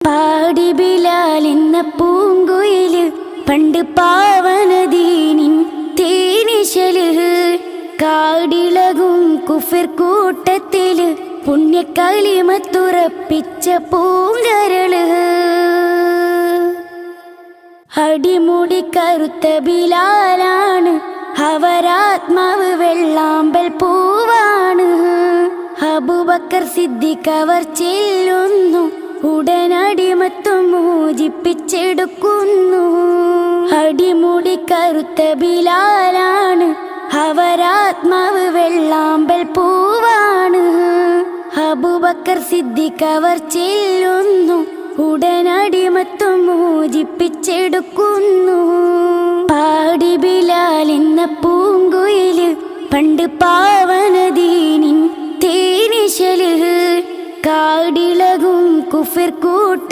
പാടി ബിലാലെന്ന പൂങ്കുയിൽ പണ്ട് പാവനദീനിൻ തേനിശൽ കാടിളകും കുഫിർ കൂട്ടത്തിൽ പുണ്യക്കളിമത്തുറപ്പിച്ച പൂങ്കരൾ. അടിമുടി കറുത്ത ബിലാലാണ് അവരാത്മാവ് വെള്ളാമ്പൽ പൂവാണ്. അബുബക്കർ സിദ്ദിഖ് അവർ ഉടനടിമത്വം മോചിപ്പിച്ചെടുക്കുന്നു. അടിമുടി കറുത്ത ബിലാലാണ്. അവരാത്മാവ് വെള്ളാമ്പൽ പൂവാണ്. അബുബക്കർ സിദ്ദിഖ് അവർ ചെല്ലുന്നു. ഉടനടിമത്വം മോചിപ്പിച്ചെടുക്കുന്നു. പാടി ബിലാലിന്ന പൂങ്കുയിൽ പണ്ട് പാവനദീനിൻ തേനിശൽ കാടിളകും കുഫിർ കൂട്ട